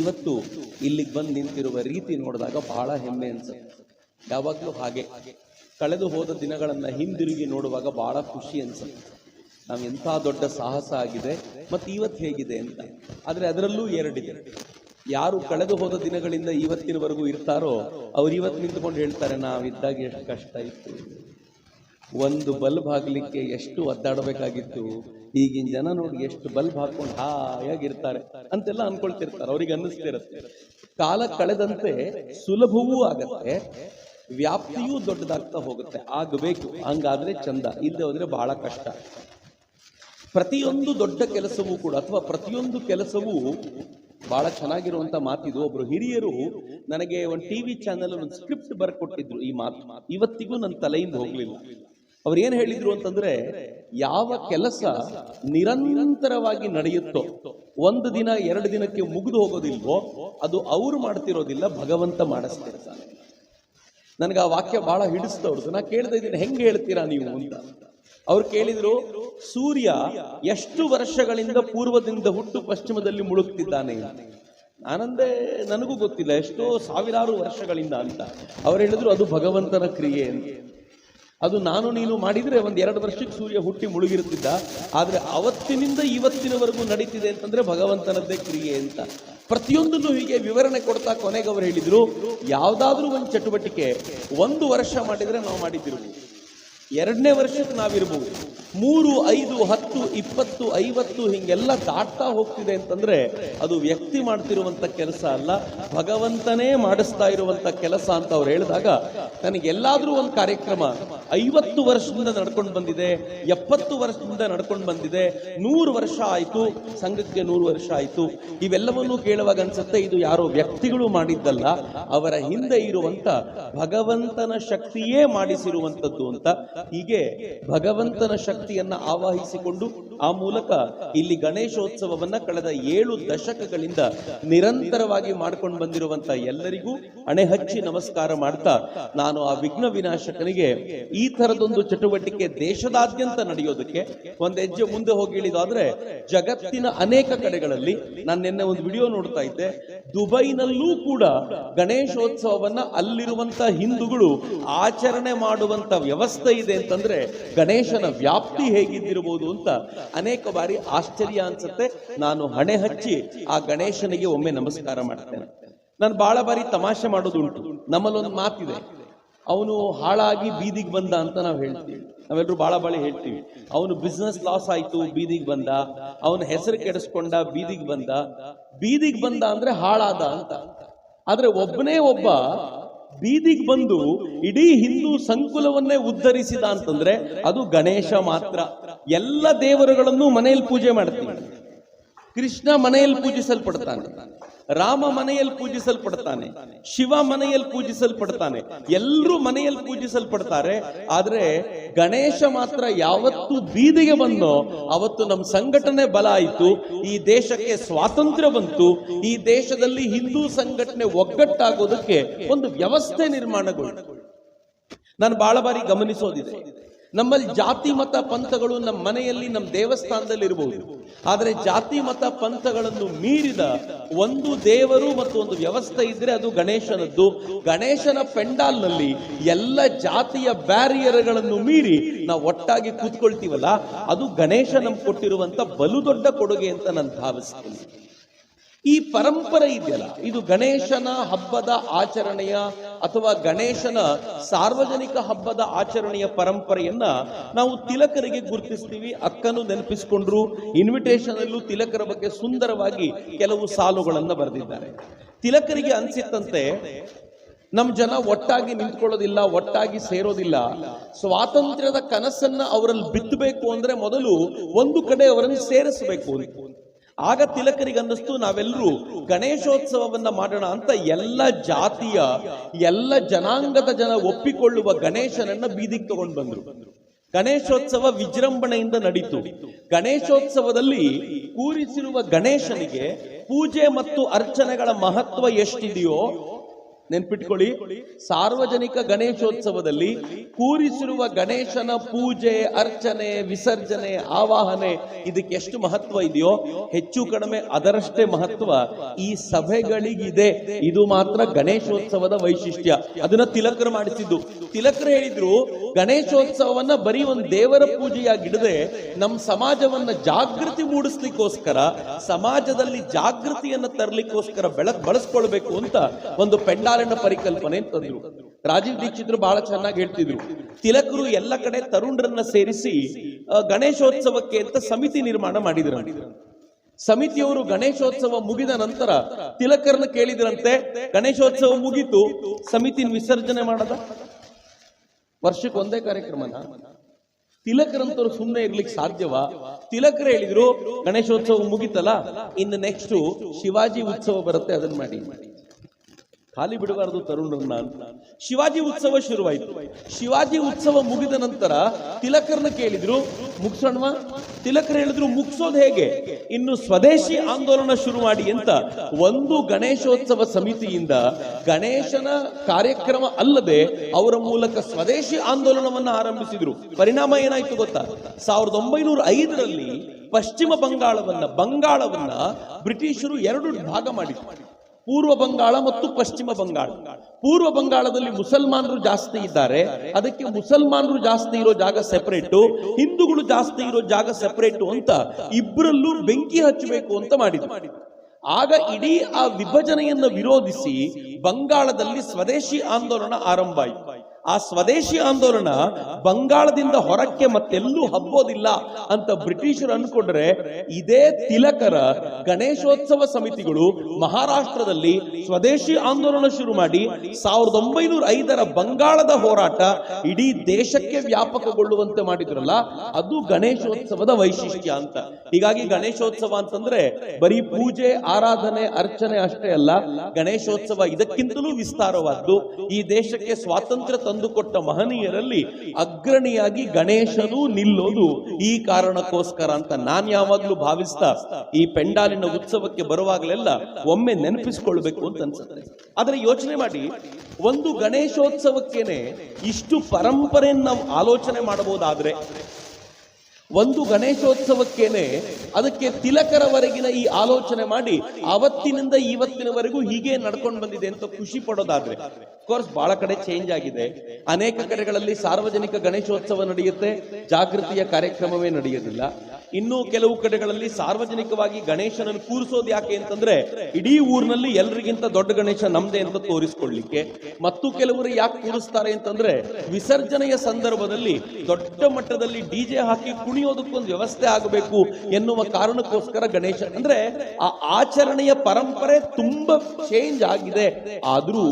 ಇವತ್ತು ಇಲ್ಲಿಗೆ ಬಂದು ನಿಂತಿರುವ ರೀತಿ ನೋಡಿದಾಗ ಬಹಳ ಹೆಮ್ಮೆ ಅನ್ಸುತ್ತೆ. ಯಾವಾಗಲೂ ಹಾಗೆ. ಕಳೆದು ಹೋದ ದಿನಗಳನ್ನು ಹಿಂದಿರುಗಿ ನೋಡುವಾಗ ಬಹಳ ಖುಷಿ ಅನ್ಸುತ್ತೆ. ನಾವು ಎಂಥ ದೊಡ್ಡ ಸಾಹಸ ಆಗಿದೆ, ಮತ್ತು ಇವತ್ತು ಹೇಗಿದೆ ಅಂತ. ಆದರೆ ಅದರಲ್ಲೂ ಎರಡಿದೆ. ಯಾರು ಕಳೆದು ಹೋದ ದಿನಗಳಿಂದ ಇವತ್ತಿನವರೆಗೂ ಇರ್ತಾರೋ, ಅವ್ರು ಇವತ್ತು ನಿಂತ್ಕೊಂಡು ಹೇಳ್ತಾರೆ, ನಾವಿದ್ದಾಗ ಎಷ್ಟು ಕಷ್ಟ ಇತ್ತು. ಒಂದು ಬಲ್ಬ್ ಆಗಲಿಕ್ಕೆ ಎಷ್ಟು ಒದ್ದಾಡಬೇಕಾಗಿತ್ತು. ಈಗಿನ ಜನ ನೋಡಿ ಎಷ್ಟು ಬಲ್ಬ್ ಹಾಕೊಂಡು ಹಾಯಾಗಿರ್ತಾರೆ ಅಂತೆಲ್ಲ ಅನ್ಕೊಳ್ತಿರ್ತಾರೆ, ಅವ್ರಿಗೆ ಅನ್ನಿಸ್ತಿರುತ್ತೆ. ಕಾಲ ಕಳೆದಂತೆ ಸುಲಭವೂ ಆಗತ್ತೆ, ವ್ಯಾಪ್ತಿಯೂ ದೊಡ್ಡದಾಗ್ತಾ ಹೋಗುತ್ತೆ. ಆಗಬೇಕು, ಹಂಗಾದ್ರೆ ಚಂದ ಇಲ್ಲದೆ ಹೋದ್ರೆ ಬಹಳ ಕಷ್ಟ. ಪ್ರತಿಯೊಂದು ದೊಡ್ಡ ಕೆಲಸವೂ ಕೂಡ, ಅಥವಾ ಪ್ರತಿಯೊಂದು ಕೆಲಸವೂ ಬಹಳ ಚೆನ್ನಾಗಿರುವಂತ ಮಾತಿದು. ಒಬ್ರು ಹಿರಿಯರು ನನಗೆ ಒಂದು ಟಿವಿ ಚಾನೆಲ್, ಒಂದು ಸ್ಕ್ರಿಪ್ಟ್ ಬರ್ಕೊಟ್ಟಿದ್ರು ಈ ಮಾತು. ಇವತ್ತಿಗೂ ನನ್ನ ತಲೆಯಿಂದ ಹೋಗ್ಲಿಲ್ಲ. ಅವ್ರು ಏನ್ ಹೇಳಿದ್ರು ಅಂತಂದ್ರೆ, ಯಾವ ಕೆಲಸ ನಿರಂತರವಾಗಿ ನಡೆಯುತ್ತೋ, ಒಂದು ದಿನ, ಎರಡು ದಿನಕ್ಕೆ ಮುಗಿದು ಹೋಗೋದಿಲ್ವೋ, ಅದು ಅವ್ರು ಮಾಡ್ತಿರೋದಿಲ್ಲ, ಭಗವಂತ ಮಾಡಿಸ್ತಿರ್ತಾನೆ. ನನಗೆ ಆ ವಾಕ್ಯ ಬಹಳ ಹಿಡಿಸ್ತವ್ರದ್ದು ನಾ ಕೇಳ್ತಾ ಇದ್ದೀನಿ, ಹೆಂಗೆ ಹೇಳ್ತೀರಾ ನೀವು ಅಂತ. ಅವ್ರು ಕೇಳಿದ್ರು, ಸೂರ್ಯ ಎಷ್ಟು ವರ್ಷಗಳಿಂದ ಪೂರ್ವದಿಂದ ಹುಟ್ಟು ಪಶ್ಚಿಮದಲ್ಲಿ ಮುಳುಗ್ತಿದ್ದಾನೆ? ನಾನಂದೇ, ನನಗೂ ಗೊತ್ತಿಲ್ಲ, ಎಷ್ಟೋ ಸಾವಿರಾರು ವರ್ಷಗಳಿಂದ ಅಂತ. ಅವ್ರು ಹೇಳಿದ್ರು, ಅದು ಭಗವಂತನ ಕ್ರಿಯೆ ಅಂತ. ಅದು ನಾನು ನೀನು ಮಾಡಿದ್ರೆ ಒಂದು ಎರಡು ವರ್ಷಕ್ಕೆ ಸೂರ್ಯ ಹುಟ್ಟಿ ಮುಳುಗಿರುತ್ತಿದ್ದ. ಆದರೆ ಅವತ್ತಿನಿಂದ ಇವತ್ತಿನವರೆಗೂ ನಡೀತಿದೆ ಅಂತಂದ್ರೆ ಭಗವಂತನದ್ದೇ ಕ್ರಿಯೆ ಅಂತ. ಪ್ರತಿಯೊಂದನ್ನು ಹೀಗೆ ವಿವರಣೆ ಕೊಡ್ತಾ ಕೊನೆಗೆ ಅವರು ಹೇಳಿದ್ರು, ಯಾವುದಾದ್ರೂ ಒಂದು ಚಟುವಟಿಕೆ ಒಂದು ವರ್ಷ ಮಾಡಿದ್ರೆ ನಾವು ಮಾಡಿದ್ದಿರ್ಬೋದು. ಎರಡನೇ ವರ್ಷಕ್ಕೆ ನಾವಿರ್ಬೋದು. ಮೂರು, ಐದು, ಹತ್ತು ಇಪ್ಪತ್ತು ಐವತ್ತು ಹಿಂಗೆಲ್ಲ ದಾಟ್ತಾ ಹೋಗ್ತಿದೆ ಅಂತಂದ್ರೆ ಅದು ವ್ಯಕ್ತಿ ಮಾಡ್ತಿರುವಂತ ಕೆಲಸ ಅಲ್ಲ. ಭಗವಂತನೇ ಮಾಡಿಸ್ತಾ ಇರುವಂತ ಕೆಲಸ ಅಂತ ಅವ್ರು ಹೇಳಿದಾಗ ನನಗೆಲ್ಲಾದ್ರೂ ಒಂದು ಕಾರ್ಯಕ್ರಮ ಐವತ್ತು ವರ್ಷದಿಂದ ನಡ್ಕೊಂಡು ಬಂದಿದೆ, ಎಪ್ಪತ್ತು ವರ್ಷದಿಂದ ನಡ್ಕೊಂಡು ಬಂದಿದೆ, ನೂರು ವರ್ಷ ಆಯಿತು, ಸಂಘಕ್ಕೆ ನೂರು ವರ್ಷ ಆಯ್ತು. ಇವೆಲ್ಲವನ್ನೂ ಕೇಳುವಾಗ ಅನ್ಸುತ್ತೆ ಇದು ಯಾರೋ ವ್ಯಕ್ತಿಗಳು ಮಾಡಿದ್ದಲ್ಲ, ಅವರ ಹಿಂದೆ ಇರುವಂತ ಭಗವಂತನ ಶಕ್ತಿಯೇ ಮಾಡಿಸಿರುವಂತದ್ದು ಅಂತ. ಹೀಗೆ ಭಗವಂತನ ಶಕ್ತಿಯನ್ನ ಆವಾಹಿಸಿಕೊಂಡು ಆ ಮೂಲಕ ಇಲ್ಲಿ ಗಣೇಶೋತ್ಸವವನ್ನ ಕಳೆದ ಏಳು ದಶಕಗಳಿಂದ ನಿರಂತರವಾಗಿ ಮಾಡ್ಕೊಂಡು ಬಂದಿರುವಂತ ಎಲ್ಲರಿಗೂ ಅಣೆ ಹಚ್ಚಿ ನಮಸ್ಕಾರ ಮಾಡ್ತಾ ನಾನು ಆ ವಿಘ್ನ ವಿನಾಶಕನಿಗೆ ಈ ತರದೊಂದು ಚಟುವಟಿಕೆ ದೇಶದಾದ್ಯಂತ ನಡೆಯೋದಕ್ಕೆ ಒಂದು ಹೆಜ್ಜೆ ಮುಂದೆ ಹೋಗಿ ಇಳಿದಾದ್ರೆ ಜಗತ್ತಿನ ಅನೇಕ ಕಡೆಗಳಲ್ಲಿ ನಾನು ನಿನ್ನೆ ಒಂದು ವಿಡಿಯೋ ನೋಡ್ತಾ ಇದ್ದೆ. ದುಬೈನಲ್ಲೂ ಕೂಡ ಗಣೇಶೋತ್ಸವವನ್ನ ಅಲ್ಲಿರುವಂತ ಹಿಂದೂಗಳು ಆಚರಣೆ ಮಾಡುವಂತ ವ್ಯವಸ್ಥೆ ಇದೆ ಅಂತಂದ್ರೆ ಗಣೇಶನ ವ್ಯಾಪ್ತಿ ಹೇಗಿದ್ದಿರಬಹುದು ಅಂತ ಅನೇಕ ಬಾರಿ ಆಶ್ಚರ್ಯ ಅನ್ಸುತ್ತೆ. ನಾನು ಹಣೆ ಹಚ್ಚಿ ಆ ಗಣೇಶನಿಗೆ ಒಮ್ಮೆ ನಮಸ್ಕಾರ ಮಾಡ್ತೇನೆ. ನಾನು ಬಹಳ ಬಾರಿ ತಮಾಷೆ ಮಾಡೋದುಂಟು. ನಮ್ಮಲ್ಲೊಂದು ಮಾತಿದೆ. ಅವನು ಹಾಳಾಗಿ ಬೀದಿಗೆ ಬಂದ ಅಂತ ನಾವು ಹೇಳ್ತೀವಿ. ನಾವೆಲ್ಲರೂ ಬಹಳ ಬಾಳಿ ಹೇಳ್ತೀವಿ. ಅವನು ಬಿಸ್ನೆಸ್ ಲಾಸ್ ಆಯ್ತು, ಬೀದಿಗೆ ಬಂದ. ಅವನ ಹೆಸರು ಕೆಡಿಸ್ಕೊಂಡ, ಬೀದಿಗೆ ಬಂದ. ಬೀದಿಗೆ ಬಂದ ಅಂದ್ರೆ ಹಾಳಾದ ಅಂತ. ಆದ್ರೆ ಒಬ್ಬನೇ ಒಬ್ಬ ಬೀದಿಗೆ ಬಂದು ಇಡೀ ಹಿಂದೂ ಸಂಕುಲವನ್ನೇ ಉದ್ಧರಿಸಿದ ಅಂತಂದ್ರೆ ಅದು ಗಣೇಶ ಮಾತ್ರ. ಎಲ್ಲ ದೇವರುಗಳನ್ನು ಮನೆಯಲ್ಲಿ ಪೂಜೆ ಮಾಡ್ತೀವಿ. ಕೃಷ್ಣ ಮನೆಯಲ್ಲಿ ಪೂಜಿಸಲ್ಪಡ್ತಾನೆ. ರಾಮ ಮನೆಯಲ್ಲಿ ಪೂಜಿಸಲ್ಪಡ್ತಾನೆ, ಶಿವ ಮನೆಯಲ್ಲಿ ಪೂಜಿಸಲ್ಪಡ್ತಾನೆ ಎಲ್ಲರೂ ಮನೆಯಲ್ಲಿ ಪೂಜಿಸಲ್ಪಡ್ತಾರೆ, ಆದ್ರೆ ಗಣೇಶ ಮಾತ್ರ ಯಾವತ್ತು ಬೀದಿಗೆ ಬಂದೋ, ಅವತ್ತು ನಮ್ಮ ಸಂಘಟನೆ ಬಲ ಆಯಿತು, ಈ ದೇಶಕ್ಕೆ ಸ್ವಾತಂತ್ರ್ಯ ಬಂತು, ಈ ದೇಶದಲ್ಲಿ ಹಿಂದೂ ಸಂಘಟನೆ ಒಗ್ಗಟ್ಟಾಗೋದಕ್ಕೆ ಒಂದು ವ್ಯವಸ್ಥೆ ನಿರ್ಮಾಣಗೊಂಡು ನಾನು ಬಹಳ ಬಾರಿ ಗಮನಿಸೋದಿದೆ. ನಮ್ಮಲ್ಲಿ ಜಾತಿ, ಮತ, ಪಂಥಗಳು ನಮ್ಮ ಮನೆಯಲ್ಲಿ, ನಮ್ಮ ದೇವಸ್ಥಾನದಲ್ಲಿ ಇರಬಹುದು ಆದರೆ ಜಾತಿ, ಮತ, ಪಂಥಗಳನ್ನು ಮೀರಿದ ಒಂದು ದೇವರು ಮತ್ತು ಒಂದು ವ್ಯವಸ್ಥೆ ಇದ್ರೆ ಅದು ಗಣೇಶನದ್ದು. ಗಣೇಶನ ಪೆಂಡಾಲ್ನಲ್ಲಿ ಎಲ್ಲ ಜಾತಿಯ ಬ್ಯಾರಿಯರ್ಗಳನ್ನು ಮೀರಿ ನಾವು ಒಟ್ಟಾಗಿ ಕೂತ್ಕೊಳ್ತೀವಲ್ಲ, ಅದು ಗಣೇಶ ನಮ್ಗೆ ಕೊಟ್ಟಿರುವಂತ ಬಲು ದೊಡ್ಡ ಕೊಡುಗೆ ಅಂತ ನಾನು ಭಾವಿಸ್ತೀನಿ. ಈ ಪರಂಪರೆ ಇದೆಯಲ್ಲ, ಇದು ಗಣೇಶನ ಹಬ್ಬದ ಆಚರಣೆಯ ಅಥವಾ ಗಣೇಶನ ಸಾರ್ವಜನಿಕ ಹಬ್ಬದ ಆಚರಣೆಯ ಪರಂಪರೆಯನ್ನ ನಾವು ತಿಲಕರಿಗೆ ಗುರುತಿಸ್ತೀವಿ, ಅಕ್ಕನು ನೆನಪಿಸಿಕೊಂಡ್ರು ಇನ್ವಿಟೇಷನ್ ಅಲ್ಲೂ ತಿಲಕರ ಬಗ್ಗೆ ಸುಂದರವಾಗಿ ಕೆಲವು ಸಾಲುಗಳನ್ನು ಬರೆದಿದ್ದಾರೆ. ತಿಲಕರಿಗೆ ಅನಿಸಿತ್ತಂತೆ ನಮ್ಮ ಜನ ಒಟ್ಟಾಗಿ ನಿಂತ್ಕೊಳ್ಳೋದಿಲ್ಲ, ಒಟ್ಟಾಗಿ ಸೇರೋದಿಲ್ಲ. ಸ್ವಾತಂತ್ರ್ಯದ ಕನಸನ್ನ ಅವರಲ್ಲಿ ಬಿತ್ತಬೇಕು ಅಂದ್ರೆ ಮೊದಲು ಒಂದು ಕಡೆ ಅವರನ್ನು ಸೇರಿಸಬೇಕು ಅಂತ. ಆಗ ತಿಲಕರಿಗೆ ಅನ್ನಿಸ್ತು ನಾವೆಲ್ಲರೂ ಗಣೇಶೋತ್ಸವವನ್ನ ಮಾಡೋಣ ಅಂತ ಎಲ್ಲ ಜಾತಿಯ, ಎಲ್ಲ ಜನಾಂಗದ ಜನ ಒಪ್ಪಿಕೊಳ್ಳುವ ಗಣೇಶನನ್ನ ಬೀದಿಗೆ ತಗೊಂಡು ಬಂದ್ರು. ಗಣೇಶೋತ್ಸವ ವಿಜೃಂಭಣೆಯಿಂದ ನಡೀತು. ಗಣೇಶೋತ್ಸವದಲ್ಲಿ ಕೂರಿಸಿರುವ ಗಣೇಶನಿಗೆ ಪೂಜೆ ಮತ್ತು ಅರ್ಚನೆಗಳ ಮಹತ್ವ ಎಷ್ಟಿದೆಯೋ ನೆನ್ಪಿಟ್ಕೊಳ್ಳಿ. ಸಾರ್ವಜನಿಕ ಗಣೇಶೋತ್ಸವದಲ್ಲಿ ಕೂರಿಸಿರುವ ಗಣೇಶನ ಪೂಜೆ, ಅರ್ಚನೆ, ವಿಸರ್ಜನೆ, ಆವಾಹನೆ ಇದಕ್ಕೆ ಎಷ್ಟು ಮಹತ್ವ ಇದೆಯೋ ಹೆಚ್ಚು ಕಡಿಮೆ ಅದರಷ್ಟೇ ಮಹತ್ವ ಈ ಸಭೆಗಳಿಗಿದೆ. ಇದು ಮಾತ್ರ ಗಣೇಶೋತ್ಸವದ ವೈಶಿಷ್ಟ್ಯ. ಅದನ್ನ ತಿಲಕರು ಮಾಡಿಸಿದ್ದು. ತಿಲಕರು ಹೇಳಿದ್ರು ಗಣೇಶೋತ್ಸವವನ್ನ ಬರೀ ಒಂದು ದೇವರ ಪೂಜೆಯಾಗಿಡದೆ ನಮ್ಮ ಸಮಾಜವನ್ನ ಜಾಗೃತಿ ಮೂಡಿಸ್ಲಿಕ್ಕೋಸ್ಕರ, ಸಮಾಜದಲ್ಲಿ ಜಾಗೃತಿಯನ್ನ ತರಲಿಕ್ಕೋಸ್ಕರ ಬೆಳಕ್ ಬಳಸ್ಕೊಳ್ಬೇಕು ಅಂತ ಒಂದು ಪೆಂಡಾಲಿನ ಪರಿಕಲ್ಪನೆ ತಂದ್ರು. ರಾಜೀವ್ ದೀಕ್ಷಿತರು ಬಹಳ ಚೆನ್ನಾಗಿ ಹೇಳ್ತಿದ್ರು. ತಿಲಕರು ಎಲ್ಲ ಕಡೆ ತರುಣರನ್ನ ಸೇರಿಸಿ ಗಣೇಶೋತ್ಸವಕ್ಕೆ ಅಂತ ಸಮಿತಿ ನಿರ್ಮಾಣ ಮಾಡಿದ್ರು ಸಮಿತಿಯವರು ಗಣೇಶೋತ್ಸವ ಮುಗಿದ ನಂತರ ತಿಲಕರನ್ನ ಕೇಳಿದ್ರಂತೆ, ಗಣೇಶೋತ್ಸವ ಮುಗಿತು, ಸಮಿತಿನ ವಿಸರ್ಜನೆ ಮಾಡದ? ವರ್ಷಕ್ಕೆ ಒಂದೇ ಕಾರ್ಯಕ್ರಮನ ತಿಲಕರಂತವ್ರು ಸುಮ್ಮನೆ ಇರ್ಲಿಕ್ಕೆ ಸಾಧ್ಯವಾ? ತಿಲಕರು ಹೇಳಿದ್ರು, ಗಣೇಶೋತ್ಸವ ಮುಗಿತಲ್ಲ, ಇನ್ನು ನೆಕ್ಸ್ಟ್ ಶಿವಾಜಿ ಉತ್ಸವ ಬರುತ್ತೆ, ಅದನ್ನ ಮಾಡಿ. ಖಾಲಿ ಬಿಡಬಾರದು ತರುಣರನ್ನ ಶಿವಾಜಿ ಉತ್ಸವ ಶುರುವಾಯಿತು. ಶಿವಾಜಿ ಉತ್ಸವ ಮುಗಿದ ನಂತರ ತಿಲಕರನ್ನ ಕೇಳಿದ್ರು ಮುಗಿಸೋಣ ತಿಲಕರ್ ಹೇಳಿದ್ರು, ಮುಗಿಸೋದು ಹೇಗೆ? ಇನ್ನು ಸ್ವದೇಶಿ ಆಂದೋಲನ ಶುರು ಮಾಡಿ ಅಂತ ಒಂದು ಗಣೇಶೋತ್ಸವ ಸಮಿತಿಯಿಂದ ಗಣೇಶನ ಕಾರ್ಯಕ್ರಮ ಅಲ್ಲದೆ ಅವರ ಮೂಲಕ ಸ್ವದೇಶಿ ಆಂದೋಲನವನ್ನ ಆರಂಭಿಸಿದ್ರು. ಪರಿಣಾಮ ಏನಾಯ್ತು ಗೊತ್ತಾ? ಸಾವಿರದ ಒಂಬೈನೂರ ಐದರಲ್ಲಿ ಪಶ್ಚಿಮ ಬಂಗಾಳವನ್ನ ಬಂಗಾಳವನ್ನ ಬ್ರಿಟಿಷರು ಎರಡು ಭಾಗ ಮಾಡಿದ್ರು. ಪೂರ್ವ ಬಂಗಾಳ ಮತ್ತು ಪಶ್ಚಿಮ ಬಂಗಾಳ. ಪೂರ್ವ ಬಂಗಾಳದಲ್ಲಿ ಮುಸಲ್ಮಾನರು ಜಾಸ್ತಿ ಇದ್ದಾರೆ. ಅದಕ್ಕೆ ಮುಸಲ್ಮಾನರು ಜಾಸ್ತಿ ಇರೋ ಜಾಗ ಸೆಪರೇಟು ಹಿಂದೂಗಳು ಜಾಸ್ತಿ ಇರೋ ಜಾಗ ಸೆಪರೇಟು ಅಂತ ಇಬ್ಬರಲ್ಲೂ ಬೆಂಕಿ ಹಚ್ಚಬೇಕು ಅಂತ ಮಾಡಿದ್ರು. ಆಗ ಇಡೀ ಆ ವಿಭಜನೆಯನ್ನು ವಿರೋಧಿಸಿ ಬಂಗಾಳದಲ್ಲಿ ಸ್ವದೇಶಿ ಆಂದೋಲನ ಆರಂಭ ಆಯಿತು. ಆ ಸ್ವದೇಶಿ ಆಂದೋಲನ ಬಂಗಾಳದಿಂದ ಹೊರಕ್ಕೆ ಮತ್ತೆಲ್ಲೂ ಹಬ್ಬೋದಿಲ್ಲ ಅಂತ ಬ್ರಿಟಿಷರು ಅನ್ಕೊಂಡ್ರೆ ಇದೇ ತಿಲಕರ ಗಣೇಶೋತ್ಸವ ಸಮಿತಿಗಳು ಮಹಾರಾಷ್ಟ್ರದಲ್ಲಿ ಸ್ವದೇಶಿ ಆಂದೋಲನ ಶುರು ಮಾಡಿ ಸಾವಿರದ ಒಂಬೈನೂರ ಐದರ ಬಂಗಾಳದ ಹೋರಾಟ ಇಡೀ ದೇಶಕ್ಕೆ ವ್ಯಾಪಕಗೊಳ್ಳುವಂತೆ ಮಾಡಿದ್ರಲ್ಲ, ಅದು ಗಣೇಶೋತ್ಸವದ ವೈಶಿಷ್ಟ್ಯ ಅಂತ. ಹೀಗಾಗಿ ಗಣೇಶೋತ್ಸವ ಅಂತಂದ್ರೆ ಬರೀ ಪೂಜೆ, ಆರಾಧನೆ, ಅರ್ಚನೆ ಅಷ್ಟೇ ಅಲ್ಲ, ಗಣೇಶೋತ್ಸವ ಇದಕ್ಕಿಂತಲೂ ವಿಸ್ತಾರವಾದ್ದು ಈ ದೇಶಕ್ಕೆ ಸ್ವಾತಂತ್ರ್ಯ ತಂದುಕೊಟ್ಟ ಮಹನೀಯರಲ್ಲಿ ಅಗ್ರಣಿಯಾಗಿ ಗಣೇಶನು ನಿಲ್ಲೋದು ಈ ಕಾರಣಕ್ಕೋಸ್ಕರ ಅಂತ ನಾನ್ ಯಾವಾಗ್ಲೂ ಭಾವಿಸ್ತಾ ಈ ಪೆಂಡಾಲಿನ ಉತ್ಸವಕ್ಕೆ ಬರುವಾಗಲೆಲ್ಲ ಒಮ್ಮೆ ನೆನಪಿಸ್ಕೊಳ್ಬೇಕು ಅಂತ ಅನ್ಸುತ್ತೆ. ಆದ್ರೆ ಯೋಚನೆ ಮಾಡಿ, ಒಂದು ಗಣೇಶೋತ್ಸವಕ್ಕೇನೆ ಇಷ್ಟು ಪರಂಪರೆಯನ್ನು ನಾವು ಆಲೋಚನೆ ಮಾಡಬಹುದಾದ್ರೆ? ಒಂದು ಗಣೇಶೋತ್ಸವಕ್ಕೇನೆ ಅದಕ್ಕೆ ತಿಲಕರವರೆಗಿನ ಈ ಆಲೋಚನೆ ಮಾಡಿ ಅವತ್ತಿನಿಂದ ಇವತ್ತಿನವರೆಗೂ ಹೀಗೆ ನಡ್ಕೊಂಡು ಬಂದಿದೆ ಅಂತ ಖುಷಿ ಪಡೋದಾದ್ರೆ ಕೋರ್ಸ್ ಬಹಳ ಕಡೆ ಚೇಂಜ್ ಆಗಿದೆ. ಅನೇಕ ಕಡೆಗಳಲ್ಲಿ ಸಾರ್ವಜನಿಕ ಗಣೇಶೋತ್ಸವ ನಡೆಯುತ್ತೆ, ಜಾಗೃತಿಯ ಕಾರ್ಯಕ್ರಮವೇ ನಡೆಯೋದಿಲ್ಲ ಇನ್ನು ಕೆಲವು ಕಡೆಗಳಲ್ಲಿ ಸಾರ್ವಜನಿಕವಾಗಿ ಗಣೇಶನನ್ನು ಕೂರಿಸೋದು ಯಾಕೆ ಅಂತಂದ್ರೆ, ಇಡೀ ಊರಿನಲ್ಲಿ ಎಲ್ರಿಗಿಂತ ದೊಡ್ಡ ಗಣೇಶ ನಮ್ದೇ ಅಂತ ತೋರಿಸ್ಕೊಳ್ಳಿಕ್ಕೆ. ಮತ್ತು ಕೆಲವರು ಯಾಕೆ ಕೂರಿಸ್ತಾರೆ ಅಂತಂದ್ರೆ, ವಿಸರ್ಜನೆಯ ಸಂದರ್ಭದಲ್ಲಿ ದೊಡ್ಡ ಮಟ್ಟದಲ್ಲಿ ಡಿಜೆ ಹಾಕಿ ಕುಣಿಯೋದಕ್ಕೊಂದು ವ್ಯವಸ್ಥೆ ಆಗಬೇಕು ಎನ್ನುವ ಕಾರಣಕ್ಕೋಸ್ಕರ ಗಣೇಶ, ಅಂದ್ರೆ ಆ ಆಚರಣೆಯ ಪರಂಪರೆ ತುಂಬಾ ಚೇಂಜ್ ಆಗಿದೆ. ಆದ್ರೂ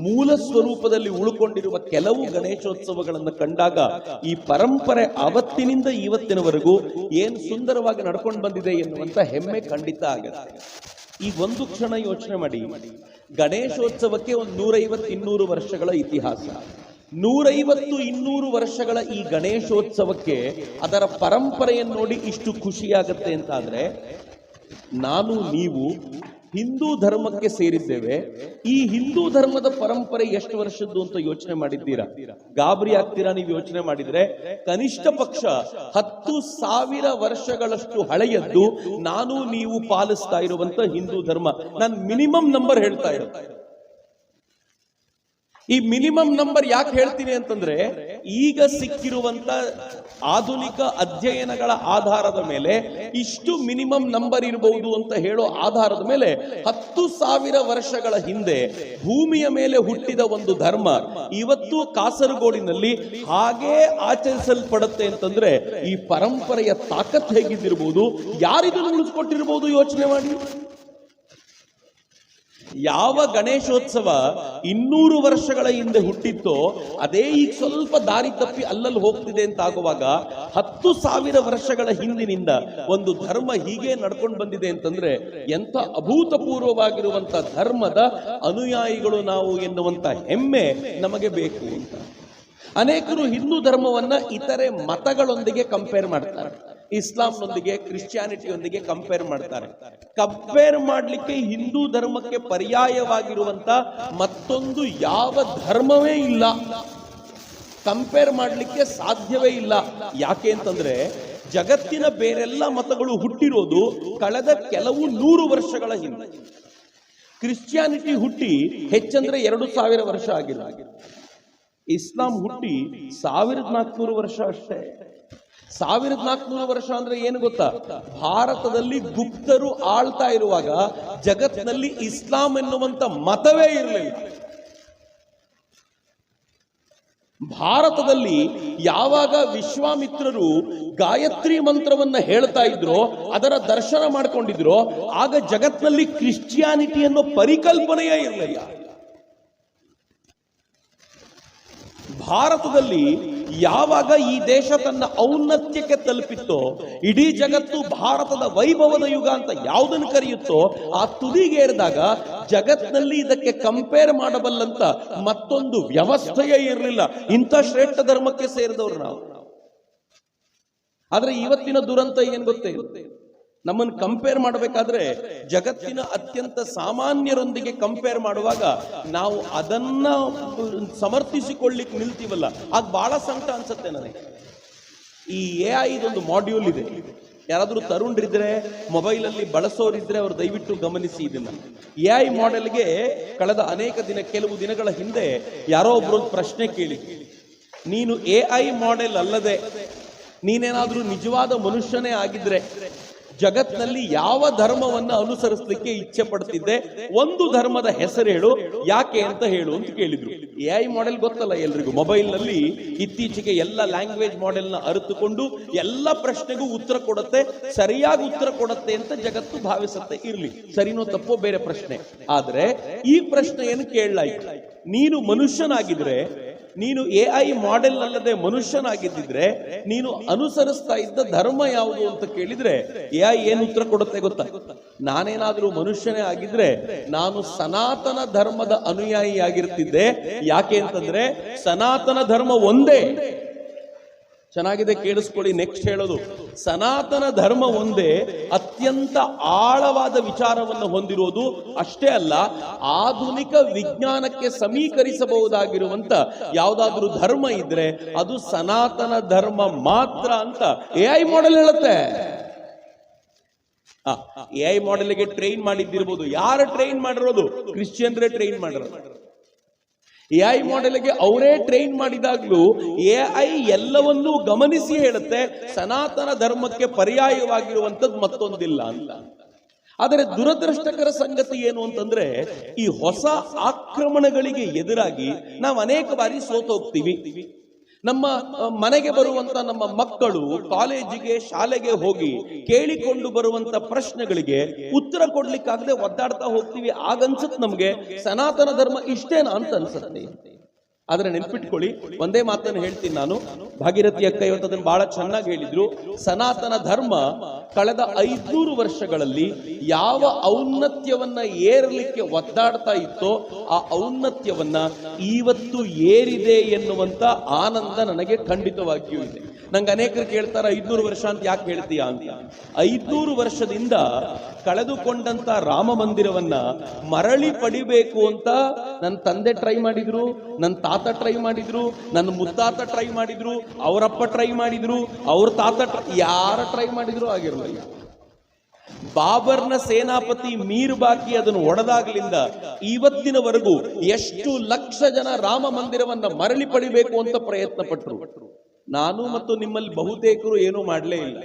ಮೂಲ ಸ್ವರೂಪದಲ್ಲಿ ಉಳ್ಕೊಂಡಿರುವ ಕೆಲವು ಗಣೇಶೋತ್ಸವಗಳನ್ನು ಕಂಡಾಗ ಈ ಪರಂಪರೆ ಅವತ್ತಿನಿಂದ ಇವತ್ತಿನವರೆಗೂ ಏನ್ ಸುಂದರವಾಗಿ ನಡ್ಕೊಂಡು ಬಂದಿದೆ ಎನ್ನುವಂಥ ಹೆಮ್ಮೆ ಖಂಡಿತ ಆಗುತ್ತೆ. ಈ ಒಂದು ಕ್ಷಣ ಯೋಚನೆ ಮಾಡಿ. ಗಣೇಶೋತ್ಸವಕ್ಕೆ ಒಂದು ನೂರೈವತ್ತು ಇನ್ನೂರು ವರ್ಷಗಳ ಇತಿಹಾಸ. ನೂರೈವತ್ತು ಇನ್ನೂರು ವರ್ಷಗಳ ಈ ಗಣೇಶೋತ್ಸವಕ್ಕೆ ಅದರ ಪರಂಪರೆಯನ್ನು ನೋಡಿ ಇಷ್ಟು ಖುಷಿಯಾಗತ್ತೆ ಅಂತ ಆದ್ರೆ ನಾನು, ನೀವು ಹಿಂದೂ ಧರ್ಮಕ್ಕೆ ಸೇರಿದ್ದೇವೆ. ಈ ಹಿಂದೂ ಧರ್ಮದ ಪರಂಪರೆ ಎಷ್ಟು ವರ್ಷದ್ದು ಅಂತ ಯೋಚನೆ ಮಾಡಿದ್ದೀರಾ? ಗಾಬರಿ ಆಗ್ತೀರಾ ನೀವು ಯೋಚನೆ ಮಾಡಿದ್ರೆ? ಕನಿಷ್ಠ ಪಕ್ಷ ಹತ್ತು ಸಾವಿರ ವರ್ಷಗಳಷ್ಟು ಹಳೆಯದ್ದು ನಾನು ನೀವು ಪಾಲಿಸ್ತಾ ಇರುವಂತ ಹಿಂದೂ ಧರ್ಮ. ನಾನು ಮಿನಿಮಮ್ ನಂಬರ್ ಹೇಳ್ತಾ ಇರೋದು. ಈ ಮಿನಿಮಮ್ ನಂಬರ್ ಯಾಕೆ ಹೇಳ್ತೀನಿ ಅಂತಂದ್ರೆ ಈಗ ಸಿಕ್ಕಿರುವಂತ ಆಧುನಿಕ ಅಧ್ಯಯನಗಳ ಆಧಾರದ ಮೇಲೆ ಇಷ್ಟು ಮಿನಿಮಮ್ ನಂಬರ್ ಇರಬಹುದು ಅಂತ ಹೇಳೋ ಆಧಾರದ ಮೇಲೆ ಹತ್ತು ಸಾವಿರ ವರ್ಷಗಳ ಹಿಂದೆ ಭೂಮಿಯ ಮೇಲೆ ಹುಟ್ಟಿದ ಒಂದು ಧರ್ಮ ಇವತ್ತು ಕಾಸರಗೋಡಿನಲ್ಲಿ ಹಾಗೇ ಆಚರಿಸಲ್ಪಡುತ್ತೆ ಅಂತಂದ್ರೆ ಈ ಪರಂಪರೆಯ ತಾಕತ್ ಹೇಗಿದ್ದಿರಬಹುದು ಯಾರಿದನ್ನು ಉಳಿಸ್ಕೊಟ್ಟಿರಬಹುದು ಯೋಚನೆ ಮಾಡಿ? ಯಾವ ಗಣೇಶೋತ್ಸವ ಇನ್ನೂರು ವರ್ಷಗಳ ಹಿಂದೆ ಹುಟ್ಟಿತ್ತೋ, ಅದೇ ಈಗ ಸ್ವಲ್ಪ ದಾರಿ ತಪ್ಪಿ ಅಲ್ಲಲ್ಲಿ ಹೋಗ್ತಿದೆ ಅಂತ ಆಗುವಾಗ ಹತ್ತು ಸಾವಿರ ವರ್ಷಗಳ ಹಿಂದಿನಿಂದ ಒಂದು ಧರ್ಮ ಹೀಗೆ ನಡ್ಕೊಂಡು ಬಂದಿದೆ ಅಂತಂದ್ರೆ ಎಂಥ ಅಭೂತಪೂರ್ವವಾಗಿರುವಂತ ಧರ್ಮದ ಅನುಯಾಯಿಗಳು ನಾವು ಎನ್ನುವಂತ ಹೆಮ್ಮೆ ನಮಗೆ ಬೇಕು ಅಂತ. ಅನೇಕರು ಹಿಂದೂ ಧರ್ಮವನ್ನ ಇತರೆ ಮತಗಳೊಂದಿಗೆ ಕಂಪೇರ್ ಮಾಡ್ತಾರೆ. ಇಸ್ಲಾಂನೊಂದಿಗೆ, ಕ್ರಿಶ್ಚಿಯಾನಿಟಿಯೊಂದಿಗೆ ಕಂಪೇರ್ ಮಾಡ್ತಾರೆ. ಕಂಪೇರ್ ಮಾಡಲಿಕ್ಕೆ ಹಿಂದೂ ಧರ್ಮಕ್ಕೆ ಪರ್ಯಾಯವಾಗಿರುವಂತ ಮತ್ತೊಂದು ಯಾವ ಧರ್ಮವೇ ಇಲ್ಲ. ಕಂಪೇರ್ ಮಾಡಲಿಕ್ಕೆ ಸಾಧ್ಯವೇ ಇಲ್ಲ. ಯಾಕೆ ಅಂತಂದ್ರೆ, ಜಗತ್ತಿನ ಬೇರೆಲ್ಲ ಮತಗಳು ಹುಟ್ಟಿರೋದು ಕಳೆದ ಕೆಲವು ನೂರು ವರ್ಷಗಳ ಹಿಂದೆ. ಕ್ರಿಶ್ಚಿಯಾನಿಟಿ ಹುಟ್ಟಿ ಹೆಚ್ಚಂದ್ರೆ ಎರಡು ಸಾವಿರ ವರ್ಷ ಆಗಿಲ್ಲ. ಇಸ್ಲಾಂ ಹುಟ್ಟಿ ಸಾವಿರದ ನಾಲ್ಕುನೂರು ವರ್ಷ ಅಷ್ಟೇ. ಸಾವಿರದ ನಾಲ್ಕುನೂರು ವರ್ಷ ಅಂದ್ರೆ ಏನು ಗೊತ್ತಾ? ಭಾರತದಲ್ಲಿ ಗುಪ್ತರು ಆಳ್ತಾ ಇರುವಾಗ ಜಗತ್ತಿನಲ್ಲಿ ಇಸ್ಲಾಂ ಎನ್ನುವಂತ ಮತವೇ ಇರಲಿಲ್ಲ. ಭಾರತದಲ್ಲಿ ಯಾವಾಗ ವಿಶ್ವಾಮಿತ್ರರು ಗಾಯತ್ರಿ ಮಂತ್ರವನ್ನ ಹೇಳ್ತಾ ಇದ್ರೋ, ಅದರ ದರ್ಶನ ಮಾಡ್ಕೊಂಡಿದ್ರೋ, ಆಗ ಜಗತ್ನಲ್ಲಿ ಕ್ರಿಶ್ಚಿಯಾನಿಟಿ ಅನ್ನೋ ಪರಿಕಲ್ಪನೆಯೇ ಇರಲಿಲ್ಲ. ಭಾರತದಲ್ಲಿ ಯಾವಾಗ ಈ ದೇಶ ತನ್ನ ಔನ್ನತ್ಯಕ್ಕೆ ತಲುಪಿತ್ತೋ, ಇಡೀ ಜಗತ್ತು ಭಾರತದ ವೈಭವದ ಯುಗ ಅಂತ ಯಾವುದನ್ನು ಕರೆಯುತ್ತೋ, ಆ ತುದಿಗೇರಿದಾಗ ಜಗತ್ನಲ್ಲಿ ಇದಕ್ಕೆ ಕಂಪೇರ್ ಮಾಡಬಲ್ಲಂತ ಮತ್ತೊಂದು ವ್ಯವಸ್ಥೆಯೇ ಇರಲಿಲ್ಲ. ಇಂಥ ಶ್ರೇಷ್ಠ ಧರ್ಮಕ್ಕೆ ಸೇರಿದವರು ನಾವು. ಆದ್ರೆ ಇವತ್ತಿನ ದುರಂತ ಏನ್ ಗೊತ್ತೇ? ನಮ್ಮನ್ನು ಕಂಪೇರ್ ಮಾಡಬೇಕಾದ್ರೆ ಜಗತ್ತಿನ ಅತ್ಯಂತ ಸಾಮಾನ್ಯರೊಂದಿಗೆ ಕಂಪೇರ್ ಮಾಡುವಾಗ ನಾವು ಅದನ್ನ ಸಮರ್ಥಿಸಿಕೊಳ್ಳಿಕ್ ನಿಲ್ತೀವಲ್ಲ. ಆಗ ಬಹಳ ಸಂಕಟ ಅನ್ಸುತ್ತೆ ನನಗೆ. ಈ ಎ ಐ ಮಾಡ್ಯೂಲ್ ಇದೆ. ಯಾರಾದರೂ ತರುಣರಿದ್ರೆ ಮೊಬೈಲಲ್ಲಿ ಬಳಸೋರಿದ್ರೆ ಅವರು ದಯವಿಟ್ಟು ಗಮನಿಸಿ ಇದನ್ನ. ಎ ಐ ಮಾಡೆಲ್ಗೆ ಕಳೆದ ಅನೇಕ ದಿನ, ಕೆಲವು ದಿನಗಳ ಹಿಂದೆ ಯಾರೋ ಒಬ್ರು ಒಂದು ಪ್ರಶ್ನೆ ಕೇಳಿ. ನೀನು ಎ ಐ ಮಾಡೆಲ್ ಅಲ್ಲದೆ ನೀನೇನಾದ್ರೂ ನಿಜವಾದ ಮನುಷ್ಯನೇ ಆಗಿದ್ರೆ ಜಗತ್ನಲ್ಲಿ ಯಾವ ಧರ್ಮವನ್ನ ಅನುಸರಿಸಲಿಕ್ಕೆ ಇಚ್ಛೆ ಪಡ್ತಿದ್ದೆ, ಒಂದು ಧರ್ಮದ ಹೆಸರು ಹೇಳು, ಯಾಕೆ ಅಂತ ಹೇಳು ಅಂತ ಕೇಳಿದ್ರು. ಎ ಐ ಮಾಡೆಲ್ ಗೊತ್ತಲ್ಲ ಎಲ್ರಿಗೂ. ಮೊಬೈಲ್ನಲ್ಲಿ ಇತ್ತೀಚೆಗೆ ಎಲ್ಲ ಲ್ಯಾಂಗ್ವೇಜ್ ಮಾಡೆಲ್ನ ಅರಿತುಕೊಂಡು ಎಲ್ಲ ಪ್ರಶ್ನೆಗೂ ಉತ್ತರ ಕೊಡುತ್ತೆ, ಸರಿಯಾಗಿ ಉತ್ತರ ಕೊಡುತ್ತೆ ಅಂತ ಜಗತ್ತು ಭಾವಿಸುತ್ತೆ ಇರ್ಲಿ. ಸರಿನೋ ತಪ್ಪೋ ಬೇರೆ ಪ್ರಶ್ನೆ. ಆದ್ರೆ ಈ ಪ್ರಶ್ನೆಯನ್ನು ಕೇಳಲಾಯ್ತು. ನೀನು ಮನುಷ್ಯನಾಗಿದ್ರೆ ನೀನು ಎ ಐ ಮಾಡೆಲ್ ಅಲ್ಲದೆ ಮನುಷ್ಯನಾಗಿದ್ದಿದ್ರೆ, ನೀನು ಅನುಸರಿಸ್ತಾ ಇದ್ದ ಧರ್ಮ ಯಾವುದು ಅಂತ ಕೇಳಿದ್ರೆ ಎ ಐ ಏನು ಉತ್ತರ ಕೊಡುತ್ತೆ ಗೊತ್ತಾ? ನಾನೇನಾದ್ರೂ ಮನುಷ್ಯನೇ ಆಗಿದ್ರೆ, ನಾನು ಸನಾತನ ಧರ್ಮದ ಅನುಯಾಯಿ ಆಗಿರ್ತಿದ್ದೆ ಯಾಕೆ ಅಂತಂದ್ರೆ, ಸನಾತನ ಧರ್ಮ ಒಂದೇ. ಚೆನ್ನಾಗಿದೆ ಕೇಳಿಸ್ಕೊಳ್ಳಿ ನೆಕ್ಸ್ಟ್ ಹೇಳೋದು. ಸನಾತನ ಧರ್ಮ ಒಂದೇ, ಅತ್ಯಂತ ಆಳವಾದ ವಿಚಾರವನ್ನು ಹೊಂದಿರುವುದು ಅಷ್ಟೇ ಅಲ್ಲ, ಆಧುನಿಕ ವಿಜ್ಞಾನಕ್ಕೆ ಸಮೀಕರಿಸಬಹುದಾಗಿರುವಂತ ಯಾವುದಾದ್ರೂ ಧರ್ಮ ಇದ್ರೆ ಅದು ಸನಾತನ ಧರ್ಮ ಮಾತ್ರ ಅಂತ ಎ ಐ ಮಾಡೆಲ್ ಹೇಳುತ್ತೆ. ಎ ಐ ಮಾಡೆಲ್ಗೆ ಟ್ರೈನ್ ಮಾಡಿದ್ದಿರ್ಬೋದು. ಯಾರು ಟ್ರೈನ್ ಮಾಡಿರೋದು? ಕ್ರಿಶ್ಚಿಯನ್ರೇ ಟ್ರೈನ್ ಮಾಡಿರೋದು. ಎ ಐ ಮಾಡೆಲ್ಗೆ ಅವರೇ ಟ್ರೈನ್ ಮಾಡಿದಾಗ್ಲೂ ಎ ಎಲ್ಲವನ್ನೂ ಗಮನಿಸಿ ಹೇಳುತ್ತೆ, ಸನಾತನ ಧರ್ಮಕ್ಕೆ ಪರ್ಯಾಯವಾಗಿರುವಂತದ್ದು ಮತ್ತೊಂದಿಲ್ಲ ಅಂತ. ಆದರೆ ದುರದೃಷ್ಟಕರ ಸಂಗತಿ ಏನು ಅಂತಂದ್ರೆ, ಈ ಹೊಸ ಆಕ್ರಮಣಗಳಿಗೆ ಎದುರಾಗಿ ನಾವು ಅನೇಕ ಬಾರಿ ಸೋತೋಗ್ತೀವಿ. ನಮ್ಮ ಮನೆಗೆ ಬರುವಂತ ನಮ್ಮ ಮಕ್ಕಳು ಕಾಲೇಜಿಗೆ, ಶಾಲೆಗೆ ಹೋಗಿ ಕೇಳಿಕೊಂಡು ಬರುವಂತ ಪ್ರಶ್ನೆಗಳಿಗೆ ಉತ್ತರ ಕೊಡ್ಲಿಕ್ಕಾಗದೆ ಒದ್ದಾಡ್ತಾ ಹೋಗ್ತೀವಿ. ಆಗನ್ಸತ್ ನಮ್ಗೆ. ಸನಾತನ ಧರ್ಮ ಇಷ್ಟೇನಾ ಅಂತ ಅನ್ಸುತ್ತೆ. ಆದ್ರೆ ನೆನ್ಪಿಟ್ಕೊಳ್ಳಿ, ಒಂದೇ ಮಾತನ್ನು ಹೇಳ್ತೀನಿ ನಾನು. ಭಾಗೀರಥಿ ಅಕ್ಕ ಇವತ್ತು ಅದನ್ನು ಬಹಳ ಚೆನ್ನಾಗಿ ಹೇಳಿದ್ರು. ಸನಾತನ ಧರ್ಮ ಕಳೆದ ಐದ್ನೂರು ವರ್ಷಗಳಲ್ಲಿ ಯಾವ ಔನ್ನತ್ಯವನ್ನ ಏರಲಿಕ್ಕೆ ಒದ್ದಾಡ್ತಾ ಇತ್ತೋ ಆ ಔನ್ನತ್ಯವನ್ನ ಇವತ್ತು ಏರಿದೆ ಎನ್ನುವಂತ ಆನಂದ ನನಗೆ ಖಂಡಿತವಾಗಿಯೂ ಇದೆ. ನಂಗೆ ಅನೇಕರು ಕೇಳ್ತಾರ, ಐದ್ನೂರು ವರ್ಷ ಅಂತ ಯಾಕೆ ಹೇಳ್ತೀಯ ಅಂತ. ಐದ್ನೂರು ವರ್ಷದಿಂದ ಕಳೆದುಕೊಂಡಂತ ರಾಮ ಮಂದಿರವನ್ನ ಮರಳಿ ಪಡಿಬೇಕು ಅಂತ ನನ್ನ ತಂದೆ ಟ್ರೈ ಮಾಡಿದ್ರು ನನ್ನ ತಾತ ಟ್ರೈ ಮಾಡಿದ್ರು ನನ್ನ ಮುತ್ತಾತ ಟ್ರೈ ಮಾಡಿದ್ರು, ಅವರಪ್ಪ ಟ್ರೈ ಮಾಡಿದ್ರು, ಅವ್ರ ತಾತ ಯಾರ ಟ್ರೈ ಮಾಡಿದ್ರು ಆಗಿರಲಿಲ್ಲ. ಬಾಬರ್ನ ಸೇನಾಪತಿ ಮೀರ್ ಬಾಕಿ ಅದನ್ನು ಒಡೆದಾಗ್ಲಿಂದ ಇವತ್ತಿನವರೆಗೂ ಎಷ್ಟು ಲಕ್ಷ ಜನ ರಾಮ ಮಂದಿರವನ್ನ ಮರಳಿ ಪಡಿಬೇಕು ಅಂತ ಪ್ರಯತ್ನ ಪಟ್ಟರು ನಾನು ಮತ್ತು ನಿಮ್ಮಲ್ಲಿ ಬಹುತೇಕರು ಏನೂ ಮಾಡಲೇ ಇಲ್ಲ.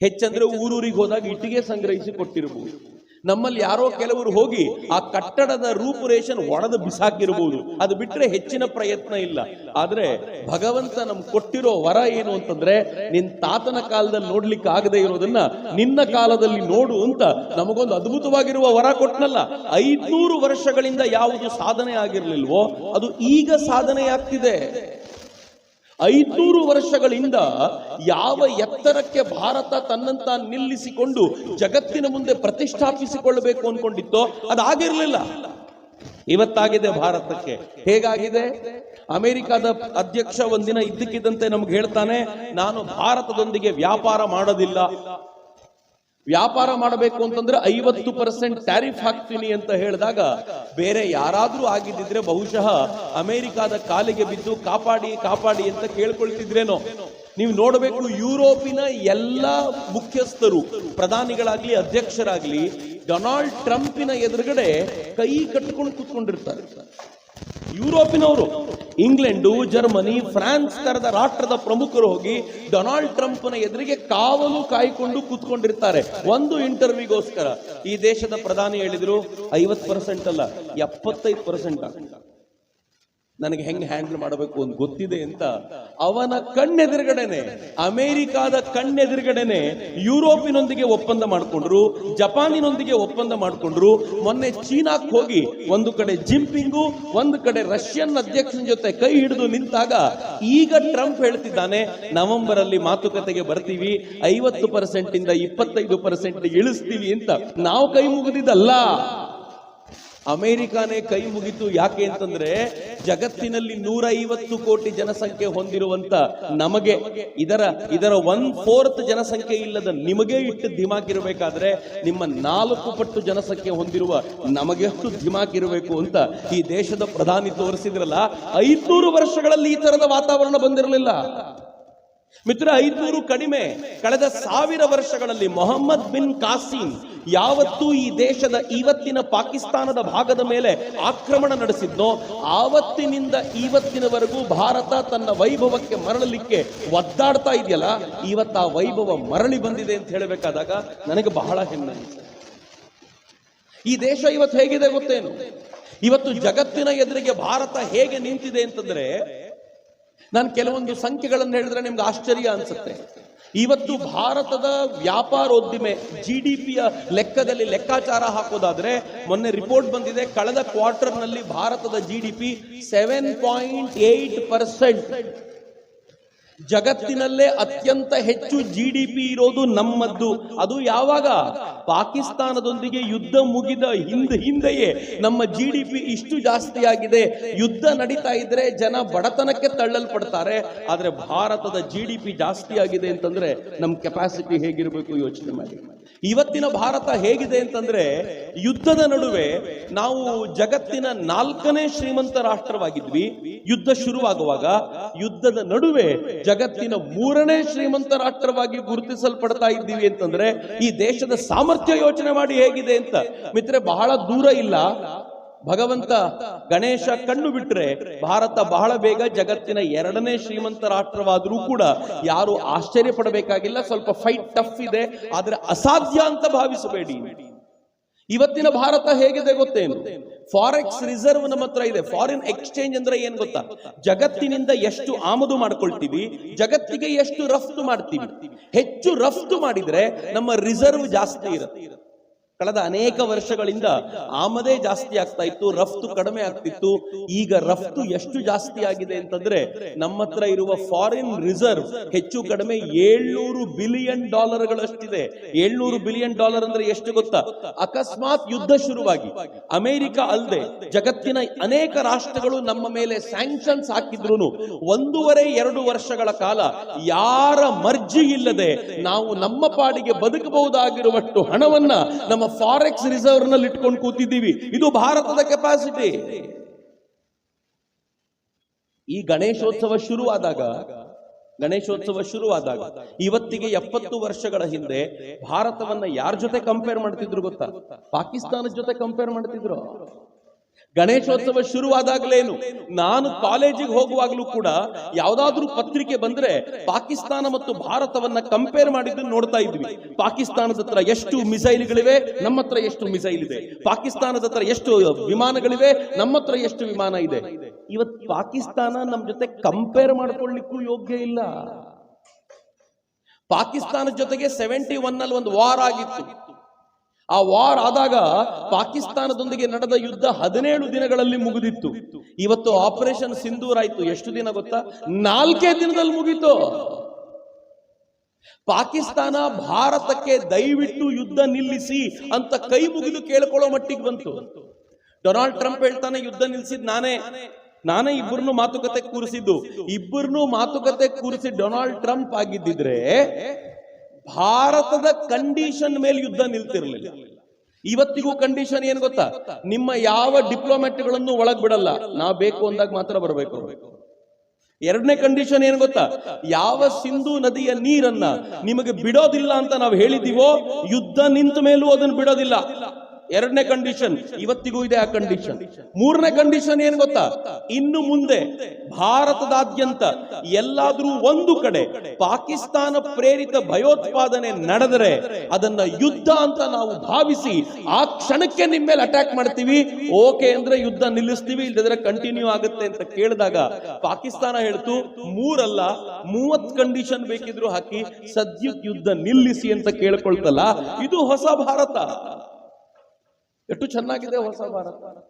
ಹೆಚ್ಚಂದ್ರೆ ಊರೂರಿಗೆ ಹೋದಾಗ ಇಟ್ಟಿಗೆ ಸಂಗ್ರಹಿಸಿ ಕೊಟ್ಟಿರಬಹುದು. ನಮ್ಮಲ್ಲಿ ಯಾರೋ ಕೆಲವರು ಹೋಗಿ ಆ ಕಟ್ಟಡದ ರೂಪುರೇಷನ್ ಒಡೆದು ಬಿಸಾಕಿರಬಹುದು. ಅದು ಬಿಟ್ರೆ ಹೆಚ್ಚಿನ ಪ್ರಯತ್ನ ಇಲ್ಲ. ಆದ್ರೆ ಭಗವಂತ ನಮ್ ಕೊಟ್ಟಿರೋ ವರ ಏನು ಅಂತಂದ್ರೆ ನಿನ್ ತಾತನ ಕಾಲದಲ್ಲಿ ನೋಡ್ಲಿಕ್ಕೆ ಆಗದೆ ಇರೋದನ್ನ ನಿನ್ನ ಕಾಲದಲ್ಲಿ ನೋಡು ಅಂತ ನಮಗೊಂದು ಅದ್ಭುತವಾಗಿರುವ ವರ ಕೊಟ್ನಲ್ಲ. ಐದ್ನೂರು ವರ್ಷಗಳಿಂದ ಯಾವುದು ಸಾಧನೆ ಆಗಿರ್ಲಿಲ್ವೋ ಅದು ಈಗ ಸಾಧನೆ ಆಗ್ತಿದೆ. ಐದ್ನೂರು ವರ್ಷಗಳಿಂದ ಯಾವ ಎತ್ತರಕ್ಕೆ ಭಾರತ ತನ್ನಂತ ನಿಲ್ಲಿಸಿಕೊಂಡು ಜಗತ್ತಿನ ಮುಂದೆ ಪ್ರತಿಷ್ಠಾಪಿಸಿಕೊಳ್ಳಬೇಕು ಅನ್ಕೊಂಡಿತ್ತೋ ಅದಾಗಿರ್ಲಿಲ್ಲ. ಇವತ್ತಾಗಿದೆ ಭಾರತಕ್ಕೆ. ಹೇಗಾಗಿದೆ? ಅಮೆರಿಕದ ಅಧ್ಯಕ್ಷ ಒಂದಿನ ಇದ್ದಕ್ಕಿದ್ದಂತೆ ನಮ್ಗೆ ಹೇಳ್ತಾನೆ, ನಾನು ಭಾರತದೊಂದಿಗೆ ವ್ಯಾಪಾರ ಮಾಡೋದಿಲ್ಲ. ವ್ಯಾಪಾರ ಮಾಡಬೇಕು ಅಂತಂದ್ರೆ ಐವತ್ತು ಪರ್ಸೆಂಟ್ ಟ್ಯಾರಿಫ್ ಹಾಕ್ತೀನಿ ಅಂತ ಹೇಳಿದಾಗ ಬೇರೆ ಯಾರಾದ್ರೂ ಆಗಿದ್ದಿದ್ರೆ ಬಹುಶಃ ಅಮೆರಿಕಾದ ಕಾಲಿಗೆ ಬಿದ್ದು ಕಾಪಾಡಿ ಕಾಪಾಡಿ ಅಂತ ಕೇಳ್ಕೊಳ್ತಿದ್ರೇನೋ. ನೀವು ನೋಡಬೇಕು, ಯುರೋಪಿನ ಎಲ್ಲ ಮುಖ್ಯಸ್ಥರು, ಪ್ರಧಾನಿಗಳಾಗ್ಲಿ, ಅಧ್ಯಕ್ಷರಾಗ್ಲಿ, ಡೊನಾಲ್ಡ್ ಟ್ರಂಪಿನ ಎದುರುಗಡೆ ಕೈ ಕಟ್ಕೊಂಡು ಕೂತ್ಕೊಂಡಿರ್ತಾರೆ. ಯುರೋಪಿನವರು, ಇಂಗ್ಲೆಂಡು, ಜರ್ಮನಿ, ಫ್ರಾನ್ಸ್ ತರದ ರಾಷ್ಟ್ರದ ಪ್ರಮುಖರು ಹೋಗಿ ಡೊನಾಲ್ಡ್ ಟ್ರಂಪ್ನ ಎದುರಿಗೆ ಕಾವಲು ಕಾಯ್ಕೊಂಡು ಕೂತ್ಕೊಂಡಿರ್ತಾರೆ. ಒಂದು ಇಂಟರ್ವ್ಯೂಗೋಸ್ಕರ. ಈ ದೇಶದ ಪ್ರಧಾನಿ ಹೇಳಿದ್ರು ಐವತ್ ಪರ್ಸೆಂಟ್ ಅಲ್ಲ, ಎಪ್ಪತ್ತೈದು ಪರ್ಸೆಂಟ್. ನನಗೆ ಹೆಂಗ್ ಹ್ಯಾಂಡಲ್ ಮಾಡಬೇಕು ಅಂತ ಗೊತ್ತಿದೆ ಅಂತ ಅವನ ಕಣ್ಣೆದುರುಗಡೆನೆ, ಅಮೆರಿಕಾದ ಕಣ್ಣೆದುರುಗಡೆನೆ ಯುರೋಪಿನೊಂದಿಗೆ ಒಪ್ಪಂದ ಮಾಡಿಕೊಂಡ್ರು, ಜಪಾನಿನೊಂದಿಗೆ ಒಪ್ಪಂದ ಮಾಡಿಕೊಂಡ್ರು. ಮೊನ್ನೆ ಚೀನಾಕ್ ಹೋಗಿ ಒಂದು ಕಡೆ ಜಿಂಪಿಂಗು, ಒಂದು ಕಡೆ ರಷ್ಯನ್ ಅಧ್ಯಕ್ಷನ ಜೊತೆ ಕೈ ಹಿಡಿದು ನಿಂತಾಗ ಈಗ ಟ್ರಂಪ್ ಹೇಳ್ತಿದ್ದಾನೆ ನವೆಂಬರ್ ಅಲ್ಲಿ ಮಾತುಕತೆಗೆ ಬರ್ತೀವಿ, ಐವತ್ತು ಪರ್ಸೆಂಟ್ ಇಂದ ಇಪ್ಪತ್ತೈದು ಪರ್ಸೆಂಟ್ ಇಳಿಸ್ತೀವಿ ಅಂತ. ನಾವು ಕೈ ಮುಗಿದಿದ್ದಲ್ಲ. ಅಮೆರಿಕಾನೇ ಕೈ ಮುಗಿತು ಯಾಕೆ ಅಂತಂದ್ರೆ ಜಗತ್ತಿನಲ್ಲಿ ನೂರ ಐವತ್ತು ಕೋಟಿ ಜನಸಂಖ್ಯೆ ಹೊಂದಿರುವಂತ ನಮಗೆ ಇದರ ಇದರ ಒನ್ ಫೋರ್ತ್ ಜನಸಂಖ್ಯೆ ಇಲ್ಲದ ನಿಮಗೆ ಇಟ್ಟು ಧಿಮಾಕಿರಬೇಕಾದ್ರೆ ನಿಮ್ಮ ನಾಲ್ಕು ಪಟ್ಟು ಜನಸಂಖ್ಯೆ ಹೊಂದಿರುವ ನಮಗೆ ಅಷ್ಟು ಧಿಮಾಕಿರಬೇಕು ಅಂತ ಈ ದೇಶದ ಪ್ರಧಾನಿ ತೋರಿಸಿದ್ರಲ್ಲ, ಐದ್ನೂರು ವರ್ಷಗಳಲ್ಲಿ ಈ ತರದ ವಾತಾವರಣ ಬಂದಿರಲಿಲ್ಲ. ಮಿತ್ರ ಐದುನೂರು ಕಡಿಮೆ ಕಳೆದ ಸಾವಿರ ವರ್ಷಗಳಲ್ಲಿ ಮೊಹಮ್ಮದ್ ಬಿನ್ ಕಾಸಿಂ ಯಾವತ್ತೂ ಈ ದೇಶದ ಇವತ್ತಿನ ಪಾಕಿಸ್ತಾನದ ಭಾಗದ ಮೇಲೆ ಆಕ್ರಮಣ ನಡೆಸಿದ್ನೋ, ಆವತ್ತಿನಿಂದ ಇವತ್ತಿನವರೆಗೂ ಭಾರತ ತನ್ನ ವೈಭವಕ್ಕೆ ಮರಳಲಿಕ್ಕೆ ಒದ್ದಾಡ್ತಾ ಇದೆಯಲ್ಲ, ಇವತ್ತು ಆ ವೈಭವ ಮರಳಿ ಬಂದಿದೆ ಅಂತ ಹೇಳಬೇಕಾದಾಗ ನನಗೆ ಬಹಳ ಹೆಮ್ಮೆ. ಈ ದೇಶ ಇವತ್ತು ಹೇಗಿದೆ ಗೊತ್ತೇನು ಇವತ್ತು ಜಗತ್ತಿನ ಎದುರಿಗೆ ಭಾರತ ಹೇಗೆ ನಿಂತಿದೆ ಅಂತಂದ್ರೆ ನಾನು ಕೆಲವೊಂದು ಸಂಖ್ಯೆಗಳನ್ನು ಹೇಳಿದ್ರೆ ನಿಮ್ಗೆ ಆಶ್ಚರ್ಯ ಅನ್ಸುತ್ತೆ. ಇವತ್ತು ಭಾರತದ ವ್ಯಾಪಾರೋದ್ದಿಮೆ ಜಿ ಡಿ ಪಿಯ ಲೆಕ್ಕದಲ್ಲಿ ಲೆಕ್ಕಾಚಾರ ಹಾಕೋದಾದ್ರೆ ಮೊನ್ನೆ ರಿಪೋರ್ಟ್ ಬಂದಿದೆ, ಕಳೆದ ಕ್ವಾರ್ಟರ್ನಲ್ಲಿ ಭಾರತದ G D P seven point eight percent ಜಗತ್ತಿನಲ್ಲೇ ಅತ್ಯಂತ ಹೆಚ್ಚು ಜಿ ಡಿ ಪಿ ಇರೋದು ನಮ್ಮದ್ದು. ಅದು ಯಾವಾಗ? ಪಾಕಿಸ್ತಾನದೊಂದಿಗೆ ಯುದ್ಧ ಮುಗಿದ ಹಿಂದೆ ಹಿಂದೆಯೇ ನಮ್ಮ ಜಿ ಡಿ ಪಿ ಇಷ್ಟು ಜಾಸ್ತಿ ಆಗಿದೆ. ಯುದ್ಧ ನಡೀತಾ ಇದ್ರೆ ಜನ ಬಡತನಕ್ಕೆ ತಳ್ಳಲ್ಪಡ್ತಾರೆ. ಆದ್ರೆ ಭಾರತದ ಜಿ ಡಿ ಪಿ ಜಾಸ್ತಿ ಆಗಿದೆ ಅಂತಂದ್ರೆ ನಮ್ಮ ಕೆಪಾಸಿಟಿ ಹೇಗಿರಬೇಕು ಯೋಚನೆ ಮಾಡಿ. ಇವತ್ತಿನ ಭಾರತ ಹೇಗಿದೆ ಅಂತಂದ್ರೆ ಯುದ್ಧದ ನಡುವೆ ನಾವು ಜಗತ್ತಿನ ನಾಲ್ಕನೇ ಶ್ರೀಮಂತ ರಾಷ್ಟ್ರವಾಗಿದ್ವಿ. ಯುದ್ಧ ಶುರುವಾಗುವಾಗ ಯುದ್ಧದ ನಡುವೆ ಜಗತ್ತಿನ ಮೂರನೇ ಶ್ರೀಮಂತ ರಾಷ್ಟ್ರವಾಗಿ ಗುರುತಿಸಲ್ಪಡ್ತಾ ಇದ್ದೀವಿ ಅಂತಂದ್ರೆ ಈ ದೇಶದ ಸಾಮರ್ಥ್ಯ ಯೋಚನೆ ಮಾಡಿ ಹೇಗಿದೆ ಅಂತ. ಮಿತ್ರೆ ಬಹಳ ದೂರ ಇಲ್ಲ. ಭಗವಂತ ಗಣೇಶ ಕಣ್ಣು ಬಿಟ್ರೆ ಭಾರತ ಬಹಳ ಬೇಗ ಜಗತ್ತಿನ ಎರಡನೇ ಶ್ರೀಮಂತ ರಾಷ್ಟ್ರವಾದರೂ ಕೂಡ ಯಾರು ಆಶ್ಚರ್ಯ ಪಡಬೇಕಾಗಿಲ್ಲ ಸ್ವಲ್ಪ ಫೈಟ್ ಟಫ್ ಇದೆ. ಆದ್ರೆ ಅಸಾಧ್ಯ ಅಂತ ಭಾವಿಸಬೇಡಿ. ಇವತ್ತಿನ ಭಾರತ ಹೇಗಿದೆ ಗೊತ್ತೇನು? ಫಾರೆಕ್ಸ್ ರಿಸರ್ವ್ ನಮ್ಮ ಹತ್ರ ಇದೆ. ಫಾರಿನ್ ಎಕ್ಸ್ಚೇಂಜ್ ಅಂದ್ರೆ ಏನ್ ಗೊತ್ತಾ? ಜಗತ್ತಿನಿಂದ ಎಷ್ಟು ಆಮದು ಮಾಡ್ಕೊಳ್ತೀವಿ, ಜಗತ್ತಿಗೆ ಎಷ್ಟು ರಫ್ತು ಮಾಡ್ತೀವಿ. ಹೆಚ್ಚು ರಫ್ತು ಮಾಡಿದ್ರೆ ನಮ್ಮ ರಿಸರ್ವ್ ಜಾಸ್ತಿ ಇರುತ್ತೆ. ಕಳೆದ ಅನೇಕ ವರ್ಷಗಳಿಂದ ಆಮದೇ ಜಾಸ್ತಿ ಆಗ್ತಾ ಇತ್ತು, ರಫ್ತು ಕಡಿಮೆ ಆಗ್ತಿತ್ತು. ಈಗ ರಫ್ತು ಎಷ್ಟು ಜಾಸ್ತಿ ಆಗಿದೆ ಅಂತಂದ್ರೆ ನಮ್ಮ ಹತ್ರ ಇರುವ ಫಾರಿನ್ ರಿಸರ್ವ್ ಹೆಚ್ಚು ಕಡಿಮೆ ಏಳ್ನೂರು ಬಿಲಿಯನ್ ಡಾಲರ್ ಗಳಷ್ಟಿದೆ ಏಳ್ನೂರು ಬಿಲಿಯನ್ ಡಾಲರ್ ಅಂದ್ರೆ ಎಷ್ಟು ಗೊತ್ತಾ? ಅಕಸ್ಮಾತ್ ಯುದ್ಧ ಶುರುವಾಗಿ. ಅಮೆರಿಕ ಅಲ್ಲದೆ ಜಗತ್ತಿನ ಅನೇಕ ರಾಷ್ಟ್ರಗಳು ನಮ್ಮ ಮೇಲೆ ಸ್ಯಾಂಕ್ಷನ್ಸ್ ಹಾಕಿದ್ರು ಒಂದೂವರೆ, ಎರಡು ವರ್ಷಗಳ ಕಾಲ ಯಾರ ಮರ್ಜಿ ಇಲ್ಲದೆ ನಾವು ನಮ್ಮ ಪಾಡಿಗೆ ಬದುಕಬಹುದಾಗಿರುವಷ್ಟು ಹಣವನ್ನ ನಮ್ಮ ಫಾರೆಕ್ಸ್ ರಿಸರ್ವ್ನಲ್ಲಿ ಇಟ್ಕೊಂಡು ಕೂತಿದ್ದೀವಿ. ಇದು ಭಾರತದ ಕೆಪಾಸಿಟಿ ಈ ಗಣೇಶೋತ್ಸವ ಶುರುವಾದಾಗ ಗಣೇಶೋತ್ಸವ ಶುರುವಾದಾಗ ಇವತ್ತಿಗೆ ಎಪ್ಪತ್ತು ವರ್ಷಗಳ ಹಿಂದೆ ಭಾರತವನ್ನ ಯಾರ ಜೊತೆ ಕಂಪೇರ್ ಮಾಡ್ತಿದ್ರು ಗೊತ್ತಾ? ಪಾಕಿಸ್ತಾನದ ಜೊತೆ ಕಂಪೇರ್ ಮಾಡ್ತಿದ್ರು? ಗಣೇಶೋತ್ಸವ ಶುರುವಾದಾಗಲೇನು? ನಾನು ಕಾಲೇಜಿಗೆ ಹೋಗುವಾಗಲೂ ಕೂಡ ಯಾವ್ದಾದ್ರೂ ಪತ್ರಿಕೆ ಬಂದ್ರೆ ಪಾಕಿಸ್ತಾನ ಮತ್ತು ಭಾರತವನ್ನ ಕಂಪೇರ್ ಮಾಡಿದ್ದು ನೋಡ್ತಾ ಇದ್ವಿ. ಪಾಕಿಸ್ತಾನದ ಹತ್ರ ಎಷ್ಟು ಮಿಸೈಲ್ಗಳಿವೆ, ನಮ್ಮ ಹತ್ರ ಎಷ್ಟು ಮಿಸೈಲ್ ಇದೆ ಪಾಕಿಸ್ತಾನದ ಹತ್ರ ಎಷ್ಟು ವಿಮಾನಗಳಿವೆ, ನಮ್ಮ ಹತ್ರ ಎಷ್ಟು ವಿಮಾನ ಇದೆ. ಇವತ್ತು ಪಾಕಿಸ್ತಾನ ನಮ್ಮ ಜೊತೆ ಕಂಪೇರ್ ಮಾಡ್ಕೊಳ್ಳಿಕ್ಕೂ ಯೋಗ್ಯ ಇಲ್ಲ. ಪಾಕಿಸ್ತಾನದ ಜೊತೆಗೆ ಸೆವೆಂಟಿ ಒನ್ ಅಲ್ಲಿ ಒಂದು ವಾರ್ ಆಗಿತ್ತು. ಆ ವಾರ್ ಆದಾಗ ಪಾಕಿಸ್ತಾನದೊಂದಿಗೆ ನಡೆದ ಯುದ್ಧ ಹದಿನೇಳು ದಿನಗಳಲ್ಲಿ ಮುಗಿದಿತ್ತು. ಇವತ್ತು ಆಪರೇಷನ್ ಸಿಂಧೂರ್ ಆಯ್ತು ಎಷ್ಟು ದಿನ ಗೊತ್ತಾ? ನಾಲ್ಕೇ ದಿನದಲ್ಲಿ ಮುಗೀತು. ಪಾಕಿಸ್ತಾನ ಭಾರತಕ್ಕೆ ದಯವಿಟ್ಟು ಯುದ್ಧ ನಿಲ್ಲಿಸಿ ಅಂತ ಕೈ ಮುಗಿದು ಕೇಳ್ಕೊಳ್ಳೋ ಮಟ್ಟಿಗೆ ಬಂತು. ಡೊನಾಲ್ಡ್ ಟ್ರಂಪ್ ಹೇಳ್ತಾನೆ, ಯುದ್ಧ ನಿಲ್ಸಿದ್ ನಾನೇ. ನಾನೇ ಇಬ್ಬರನ್ನು ಮಾತುಕತೆ ಕೂರಿಸಿದ್ದು. ಇಬ್ಬರನ್ನು ಮಾತುಕತೆ ಕೂರಿಸಿ ಡೊನಾಲ್ಡ್ ಟ್ರಂಪ್ ಆಗಿದ್ದಿದ್ರೆ ಭಾರತದ ಕಂಡೀಷನ್ ಮೇಲೆ ಯುದ್ಧ ನಿಲ್ತಿರ್ಲಿಲ್ಲ. ಇವತ್ತಿಗೂ ಕಂಡೀಷನ್ ಏನ್ ಗೊತ್ತಾ? ನಿಮ್ಮ ಯಾವ ಡಿಪ್ಲೊಮ್ಯಾಟ್ಗಳನ್ನು ಒಳಗ್ ಬಿಡಲ್ಲ. ನಾವು ಬೇಕು ಅಂದಾಗ ಮಾತ್ರ ಬರಬೇಕು. ಎರಡನೇ ಕಂಡೀಷನ್ ಏನ್ ಗೊತ್ತಾ? ಯಾವ ಸಿಂಧು ನದಿಯ ನೀರನ್ನ ನಿಮಗೆ ಬಿಡೋದಿಲ್ಲ ಅಂತ ನಾವು ಹೇಳಿದೀವೋ, ಯುದ್ಧ ನಿಂತ ಮೇಲೂ ಅದನ್ನು ಬಿಡೋದಿಲ್ಲ. ಎರಡನೇ ಕಂಡೀಷನ್ ಇವತ್ತಿಗೂ ಇದೆ ಆ ಕಂಡೀಷನ್ ಮೂರನೇ ಕಂಡೀಷನ್ ಏನ್ ಗೊತ್ತಾ? ಇನ್ನು ಮುಂದೆ ಭಾರತದಾದ್ಯಂತ ಎಲ್ಲಾದ್ರೂ ಒಂದು ಕಡೆ ಪಾಕಿಸ್ತಾನ ಪ್ರೇರಿತ ಭಯೋತ್ಪಾದನೆ ನಡೆದರೆ ಅದನ್ನ ಯುದ್ಧ ಅಂತ ನಾವು ಭಾವಿಸಿ ಆ ಕ್ಷಣಕ್ಕೆ ನಿಮ್ಮ ಮೇಲೆ ಅಟ್ಯಾಕ್ ಮಾಡ್ತೀವಿ. ಓಕೆ ಅಂದ್ರೆ ಯುದ್ಧ ನಿಲ್ಲಿಸ್ತೀವಿ ಇಲ್ಲದ್ರೆ ಕಂಟಿನ್ಯೂ ಆಗುತ್ತೆ ಅಂತ ಕೇಳಿದಾಗ ಪಾಕಿಸ್ತಾನ ಹೇಳ್ತು, ಮೂರಲ್ಲ ಮೂವತ್ ಕಂಡೀಷನ್ ಬೇಕಿದ್ರು ಹಾಕಿ ಸದ್ಯಕ್ಕೆ ಯುದ್ಧ ನಿಲ್ಲಿಸಿ ಅಂತ ಕೇಳ್ಕೊಳ್ತಲ್ಲ. ಇದು ಹೊಸ ಭಾರತ. ಎಷ್ಟು ಚೆನ್ನಾಗಿದೆ ಹೊಸ ಭಾರತ.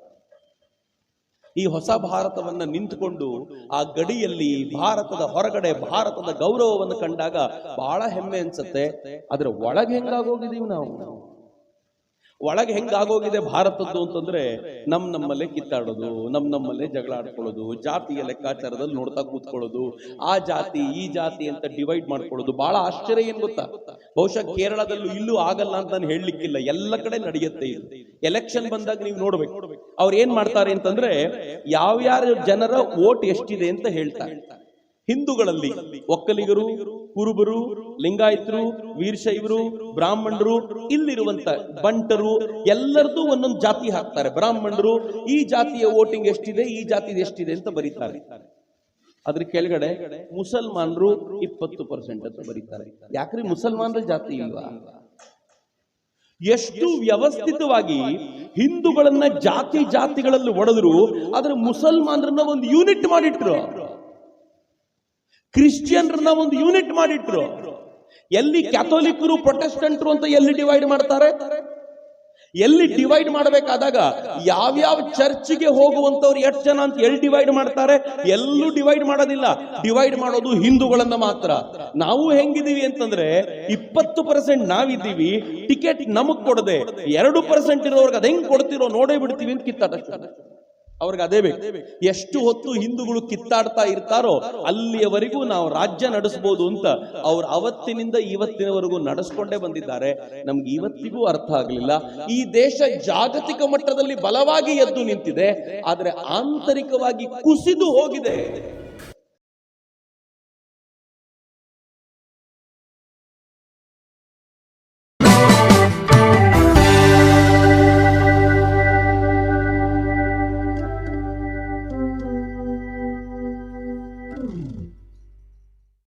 ಈ ಹೊಸ ಭಾರತವನ್ನ ನಿಂತುಕೊಂಡು ಆ ಗಡಿಯಲ್ಲಿ ಭಾರತದ ಹೊರಗಡೆ, ಭಾರತದ ಗೌರವವನ್ನು ಕಂಡಾಗ ಬಹಳ ಹೆಮ್ಮೆ ಅನ್ಸುತ್ತೆ. ಅದ್ರ ಒಳಗೆ ಹೆಂಗಾಗೋಗಿದೀವಿ ನಾವು? ಒಳಗೆ ಹೆಂಗಾಗೋಗಿದೆ ಭಾರತದ್ದು ಅಂತಂದ್ರೆ ನಮ್ ನಮ್ಮಲ್ಲೇ ಕಿತ್ತಾಡೋದು, ನಮ್ ನಮ್ಮಲ್ಲೇ ಜಗಳ ಆಡ್ಕೊಳ್ಳೋದು, ಜಾತಿಯ ಲೆಕ್ಕಾಚಾರದಲ್ಲಿ ನೋಡ್ತಾ ಕೂತ್ಕೊಳ್ಳೋದು, ಆ ಜಾತಿ, ಈ ಜಾತಿ ಅಂತ ಡಿವೈಡ್ ಮಾಡ್ಕೊಳ್ಳೋದು ಬಹಳ ಆಶ್ಚರ್ಯ ಏನ್ ಗೊತ್ತಾ? ಬಹುಶಃ ಕೇರಳದಲ್ಲೂ ಇಲ್ಲೂ ಆಗಲ್ಲ ಅಂತ ನಾನು ಹೇಳಲಿಕ್ಕಿಲ್ಲ. ಎಲ್ಲ ಕಡೆ ನಡೆಯುತ್ತೆ ಇದು. ಎಲೆಕ್ಷನ್ ಬಂದಾಗ ನೀವು ನೋಡ್ಬೇಕು. ಅವ್ರು ಏನ್ ಮಾಡ್ತಾರೆ ಅಂತಂದ್ರೆ ಯಾವ್ಯಾರ ಜನರ ವೋಟ್ ಎಷ್ಟಿದೆ ಅಂತ ಹೇಳ್ತಾರೆ. ಹಿಂದೂಗಳಲ್ಲಿ ಒಕ್ಕಲಿಗರು, ಕುರುಬರು, ಲಿಂಗಾಯತರು, ವೀರಶೈವರು, ಬ್ರಾಹ್ಮಣರು, ಇಲ್ಲಿರುವಂತ ಬಂಟರು, ಎಲ್ಲರದ್ದು ಒಂದೊಂದು ಜಾತಿ ಹಾಕ್ತಾರೆ. ಬ್ರಾಹ್ಮಣರು, ಈ ಜಾತಿಯ ವೋಟಿಂಗ್ ಎಷ್ಟಿದೆ, ಈ ಜಾತಿ ಎಷ್ಟಿದೆ ಅಂತ ಬರೀತಾರೆ. ಅದ್ರ ಕೆಳಗಡೆ ಮುಸಲ್ಮಾನರು ಇಪ್ಪತ್ತು ಪರ್ಸೆಂಟ್ ಅಂತ ಬರೀತಾರೆ. ಯಾಕ್ರಿ ಮುಸಲ್ಮಾನರ ಜಾತಿ ಇಲ್ವಾ? ಎಷ್ಟು ವ್ಯವಸ್ಥಿತವಾಗಿ ಹಿಂದೂಗಳನ್ನ ಜಾತಿ ಜಾತಿಗಳಲ್ಲಿ ಒಡೆದ್ರು, ಆದ್ರೆ ಮುಸಲ್ಮಾನರನ್ನ ಒಂದು ಯೂನಿಟ್ ಮಾಡಿಟ್ರು. ಕ್ರಿಶ್ಚಿಯನ್ರನ್ನ ಒಂದು ಯೂನಿಟ್ ಮಾಡಿಟ್ರು. ಎಲ್ಲಿ ಕ್ಯಾಥೋಲಿಕ್ರು ಪ್ರೊಟೆಸ್ಟೆಂಟ್ರು ಅಂತ ಎಲ್ಲಿ ಡಿವೈಡ್ ಮಾಡ್ತಾರೆ? ಎಲ್ಲಿ ಡಿವೈಡ್ ಮಾಡಬೇಕಾದಾಗ ಯಾವ್ಯಾವ ಚರ್ಚ್ಗೆ ಹೋಗುವಂತವ್ರು ಎಷ್ಟು ಜನ ಅಂತ ಎಲ್ಲಿ ಡಿವೈಡ್ ಮಾಡ್ತಾರೆ? ಎಲ್ಲೂ ಡಿವೈಡ್ ಮಾಡೋದಿಲ್ಲ. ಡಿವೈಡ್ ಮಾಡೋದು ಹಿಂದೂಗಳನ್ನ ಮಾತ್ರ. ನಾವು ಹೆಂಗಿದೀವಿ ಅಂತಂದ್ರೆ ಇಪ್ಪತ್ತು ಪರ್ಸೆಂಟ್ ನಾವಿದ್ದೀವಿ, ಟಿಕೆಟ್ ನಮಗ್ ಕೊಡದೆ. ಎರಡು ಪರ್ಸೆಂಟ್ ಇರೋರ್ಗೆ ಅದ್ ಹೆಂಗ್ ಕೊಡ್ತಿರೋ ನೋಡೇ ಬಿಡ್ತೀವಿ ಅಂತ ಕಿತ್ತಾಟ ಅವ್ರಿಗೆ ಅದೇ ಬೇಕು. ಎಷ್ಟು ಹೊತ್ತು ಹಿಂದೂಗಳು ಕಿತ್ತಾಡ್ತಾ ಇರ್ತಾರೋ ಅಲ್ಲಿಯವರೆಗೂ ನಾವು ರಾಜ್ಯ ನಡೆಸಬಹುದು ಅಂತ ಅವ್ರು ಅವತ್ತಿನಿಂದ ಇವತ್ತಿನವರೆಗೂ ನಡೆಸ್ಕೊಂಡೇ ಬಂದಿದ್ದಾರೆ. ನಮ್ಗೆ ಇವತ್ತಿಗೂ ಅರ್ಥ ಆಗಲಿಲ್ಲ. ಈ ದೇಶ ಜಾಗತಿಕ ಮಟ್ಟದಲ್ಲಿ ಬಲವಾಗಿ ಎದ್ದು ನಿಂತಿದೆ. ಆದ್ರೆ ಆಂತರಿಕವಾಗಿ ಕುಸಿದು ಹೋಗಿದೆ.